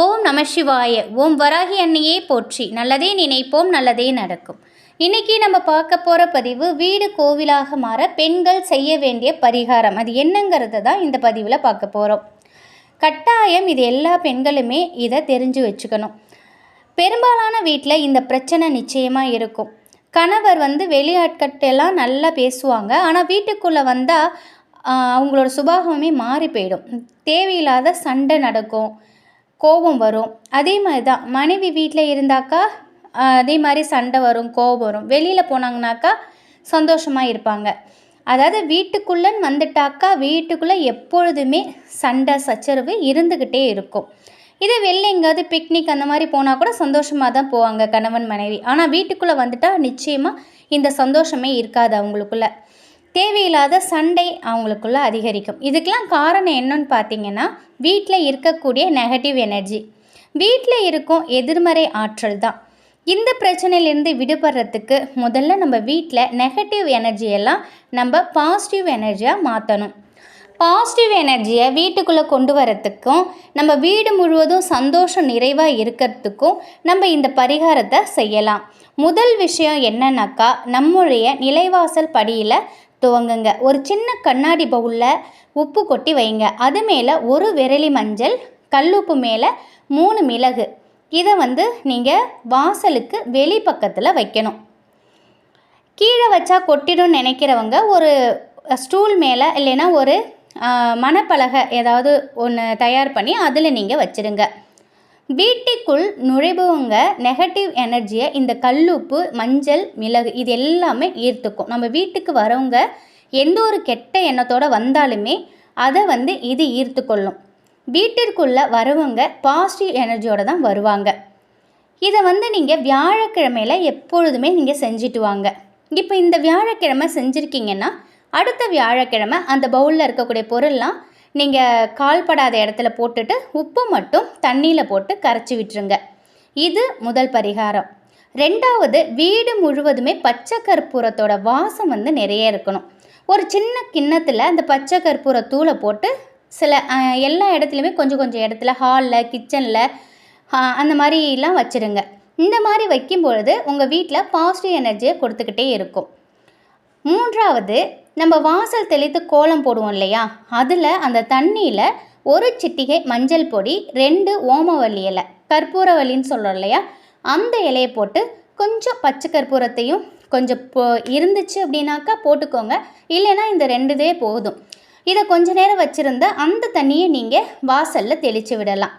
ஓம் நம சிவாய ஓம் வராகி அன்னையே போற்றி. நல்லதே நினைப்போம் நல்லதே நடக்கும். இன்னைக்கு நம்ம பார்க்க போகிற பதிவு வீடு கோவிலாக மாற பெண்கள் செய்ய வேண்டிய பரிகாரம். அது என்னங்கிறத தான் இந்த பதிவில் பார்க்க போகிறோம் கட்டாயம் இது எல்லா பெண்களுமே இதை தெரிஞ்சு வச்சுக்கணும். பெரும்பாலான வீட்டில் இந்த பிரச்சனை நிச்சயமாக இருக்கும். கணவர் வந்து வெளியாட்கட்டெல்லாம் நல்லா பேசுவாங்க. ஆனால் வீட்டுக்குள்ளே வந்தால் அவங்களோட சுபாவமே மாறி போயிடும். தேவையில்லாத சண்டை நடக்கும். கோபம் வரும். அதே மாதிரி தான் மனைவி வீட்டில் இருந்தாக்கா அதே மாதிரி சண்டை வரும் கோபம் வரும். வெளியில் போனாங்கனாக்கா சந்தோஷமாக இருப்பாங்க. அதாவது வீட்டுக்குள்ளேன்னு வந்துட்டாக்கா வீட்டுக்குள்ளே எப்பொழுதுமே சண்டை சச்சரவு இருந்துக்கிட்டே இருக்கும். இதே வெளில எங்கேயாவது பிக்னிக் அந்த மாதிரி போனால் கூட சந்தோஷமாக தான் போவாங்க கணவன் மனைவி. ஆனால் வீட்டுக்குள்ளே வந்துட்டால் நிச்சயமாக இந்த சந்தோஷமே இருக்காது அவங்களுக்குள்ள. தேவையில்லாத சண்டை அவங்களுக்குள்ளே அதிகரிக்கும். இதுக்கெலாம் காரணம் என்னன்னு பார்த்தீங்கன்னா வீட்டில் இருக்கக்கூடிய நெகட்டிவ் எனர்ஜி வீட்டில் இருக்கும் எதிர்மறை ஆற்றல் தான். இந்த பிரச்சனையிலேருந்து விடுபடுறதுக்கு முதல்ல நம்ம வீட்டில் நெகட்டிவ் எனர்ஜியெல்லாம் நம்ம பாசிட்டிவ் எனர்ஜியாக மாற்றணும் பாசிட்டிவ் எனர்ஜியை வீட்டுக்குள்ளே கொண்டு வரத்துக்கும் நம்ம வீடு முழுவதும் சந்தோஷம் நிறைவாக இருக்கிறதுக்கும் நம்ம இந்த பரிகாரத்தை செய்யலாம். முதல் விஷயம் என்னன்னாக்கா நம்முடைய நிலைவாசல் படியில் துவங்குங்க. ஒரு சின்ன கண்ணாடி பவுலில் உப்பு கொட்டி வைங்க. அது மேலே ஒரு விரலி மஞ்சள் கல்லுப்பு மேலே மூணு மிளகு. இதை வந்து நீங்கள் வாசலுக்கு வெளி பக்கத்தில் வைக்கணும். கீழே வச்சா கொட்டிடும் நினைக்கிறவங்க ஒரு ஸ்டூல் மேலே இல்லைன்னா ஒரு மணப்பலகை ஏதாவது ஒன்று தயார் பண்ணி அதில் நீங்கள் வச்சிடுங்க. வீட்டுக்குள் நுழைபவங்க நெகட்டிவ் எனர்ஜியை இந்த கல்லுப்பு மஞ்சள் மிளகு இது எல்லாமே ஈர்த்துக்கும். நம்ம வீட்டுக்கு வரவங்க எந்த ஒரு கெட்ட எண்ணத்தோடு வந்தாலுமே அதை வந்து இது ஈர்த்து கொள்ளும் வீட்டிற்குள்ளே வரவங்க பாசிட்டிவ் எனர்ஜியோடு தான் வருவாங்க. இதை வந்து நீங்கள் வியாழக்கிழமையில எப்பொழுதுமே நீங்கள் செஞ்சுட்டு வாங்க. இப்போ இந்த வியாழக்கிழமை செஞ்சுருக்கீங்கன்னா அடுத்த வியாழக்கிழமை அந்த பவுலில் இருக்கக்கூடிய பொருள்லாம் நீங்கள் கால்படாத இடத்துல போட்டுட்டு உப்பு மட்டும் தண்ணியில் போட்டு கரைச்சி விட்டுருங்க. இது முதல் பரிகாரம். ரெண்டாவது வீடு முழுவதுமே பச்சை கற்பூரத்தோட வாசம் வந்து நிறைய இருக்கணும். ஒரு சின்ன கிண்ணத்தில் அந்த பச்சை கற்பூர தூளை போட்டு சில எல்லா இடத்துலையுமே கொஞ்சம் கொஞ்சம் இடத்துல ஹாலில் கிச்சனில் அந்த மாதிரிலாம் வச்சுருங்க. இந்த மாதிரி வைக்கும் பொழுது உங்கள் வீட்டில் பாசிட்டிவ் எனர்ஜியை கொடுத்துக்கிட்டே இருக்கும். மூன்றாவது நம்ம வாசல் தெளித்து கோலம் போடுவோம் இல்லையா? அதில் அந்த தண்ணியில் ஒரு சிட்டிகை மஞ்சள் பொடி ரெண்டு ஓமவல்லி இலை கற்பூரவல்லின்னு சொல்கிறோம் இல்லையா? அந்த இலையை போட்டு கொஞ்சம் பச்சை கற்பூரத்தையும் கொஞ்சம் போ இருந்துச்சு அப்படின்னாக்கா போட்டுக்கோங்க. இல்லைன்னா இந்த ரெண்டுதே போதும். இதை கொஞ்ச நேரம் வச்சுருந்தா அந்த தண்ணியை நீங்கள் வாசலில் தெளித்து விடலாம்.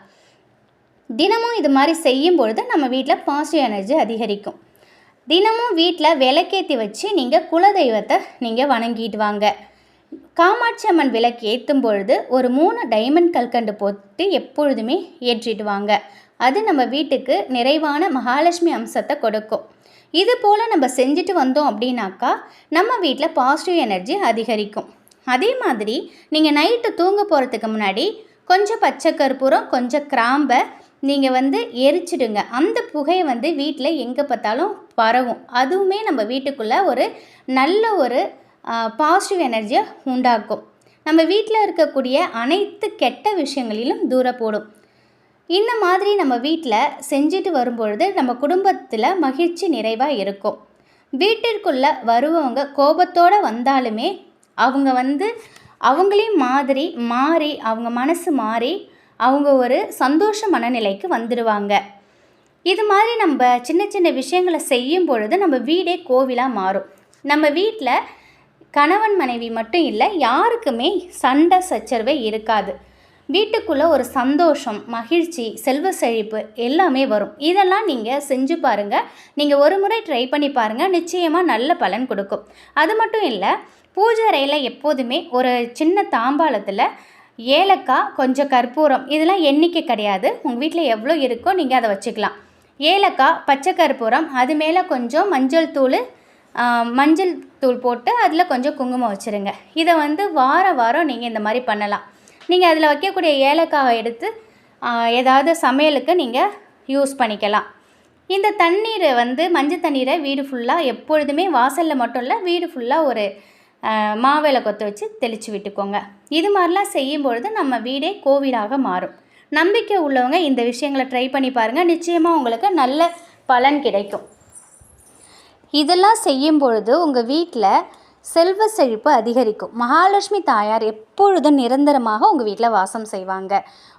தினமும் இது மாதிரி செய்யும் பொழுது நம்ம வீட்டில் பாசிட்டிவ் எனர்ஜி அதிகரிக்கும். தினமும் வீட்டில் விளக்கேற்றி வச்சு நீங்கள் குலதெய்வத்தை நீங்கள் வணங்கிட்டு வாங்க. காமாட்சி அம்மன் விளக்கு ஏற்றும் பொழுது ஒரு மூணு டைமண்ட் கல்கண்டு போட்டு எப்பொழுதுமே ஏற்றிட்டு வாங்க. அது நம்ம வீட்டுக்கு நிறைவான மகாலட்சுமி அம்சத்தை கொடுக்கும். இது போல் நம்ம செஞ்சுட்டு வந்தோம் அப்படின்னாக்கா நம்ம வீட்டில் பாசிட்டிவ் எனர்ஜி அதிகரிக்கும். அதே மாதிரி நீங்கள் நைட்டு தூங்க போகிறதுக்கு முன்னாடி கொஞ்சம் பச்சை கற்பூரம் கொஞ்சம் கிராம்பை நீங்கள் வந்து எரிச்சிடுங்க. அந்த புகையை வந்து வீட்டில் எங்கே பார்த்தாலும் பரவும். அதுவுமே நம்ம வீட்டுக்குள்ளே ஒரு நல்ல ஒரு பாசிட்டிவ் எனர்ஜியை உண்டாக்கும். நம்ம வீட்டில் இருக்கக்கூடிய அனைத்து கெட்ட விஷயங்களிலும் தூர போடும். இந்த மாதிரி நம்ம வீட்டில் செஞ்சுட்டு வரும்பொழுது நம்ம குடும்பத்தில் மகிழ்ச்சி நிறைவாக இருக்கும். வீட்டிற்குள்ளே வருவவங்க கோபத்தோடு வந்தாலுமே அவங்க வந்து அவங்களையும் மாதிரி மாறி அவங்க மனசு மாறி அவங்க ஒரு சந்தோஷ மனநிலைக்கு வந்துடுவாங்க இது மாதிரி நம்ம சின்ன சின்ன விஷயங்களை செய்யும் பொழுது நம்ம வீடே கோவிலாக மாறும். நம்ம வீட்டில் கணவன் மனைவி மட்டும் இல்லை யாருக்குமே சண்டை சச்சரவே இருக்காது. வீட்டுக்குள்ளே ஒரு சந்தோஷம் மகிழ்ச்சி செல்வ செழிப்பு எல்லாமே வரும். இதெல்லாம் நீங்கள் செஞ்சு பாருங்கள் நீங்கள் ஒரு முறை ட்ரை பண்ணி பாருங்கள் நிச்சயமாக நல்ல பலன் கொடுக்கும். அது மட்டும் இல்லை பூஜை அறையில் எப்போதுமே ஒரு சின்ன தாம்பாளத்தில் ஏலக்காய் கொஞ்சம் கற்பூரம் இதெல்லாம் எண்ணிக்கை கிடையாது. உங்கள் வீட்டில் எவ்வளோ இருக்கோ நீங்கள் அதை வச்சுக்கலாம். ஏலக்காய் பச்சை கற்பூரம் அது மேலே கொஞ்சம் மஞ்சள் தூள் மஞ்சள் தூள் போட்டு அதில் கொஞ்சம் குங்குமம் வச்சுருங்க. இதை வந்து வார வாரம் நீங்கள் இந்த மாதிரி பண்ணலாம். நீங்கள் அதில் வைக்கக்கூடிய ஏலக்காவை எடுத்து ஏதாவது சமையலுக்கு நீங்கள் யூஸ் பண்ணிக்கலாம். இந்த தண்ணீரை வந்து மஞ்சள் தண்ணீரை வீடு ஃபுல்லாக எப்பொழுதுமே வாசலில் மட்டும் இல்லை வீடு ஃபுல்லாக ஒரு ஆஹ், மாவிளை வச்சு தெளித்து விட்டுக்கோங்க. இது மாதிரிலாம் செய்யும் பொழுது நம்ம வீடே கோவிலாக மாறும். நம்பிக்கை உள்ளவங்க இந்த விஷயங்களை ட்ரை பண்ணி பாருங்கள் நிச்சயமாக உங்களுக்கு நல்ல பலன் கிடைக்கும். இதெல்லாம் செய்யும் பொழுது உங்கள் வீட்டில் செல்வ செழிப்பு அதிகரிக்கும். மகாலட்சுமி தாயார் எப்பொழுதும் நிரந்தரமாக உங்கள் வீட்டில் வாசம் செய்வாங்க.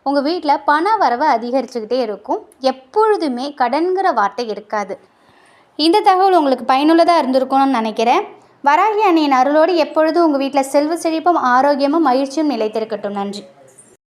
உங்கள் வீட்டில் பண வரவு அதிகரிச்சுக்கிட்டே இருக்கும். எப்பொழுதுமே கடன்கிற வார்த்தை இருக்காது. இந்த தகவல் உங்களுக்கு பயனுள்ளதாக இருந்திருக்கும்னு நினைக்கிறேன். வராகி அன்னையின் அருளோடு எப்பொழுதும் உங்கள் வீட்டில் செல்வ செழிப்பும் ஆரோக்கியமும் மகிழ்ச்சியும் நிலைத்திருக்கட்டும். நன்றி.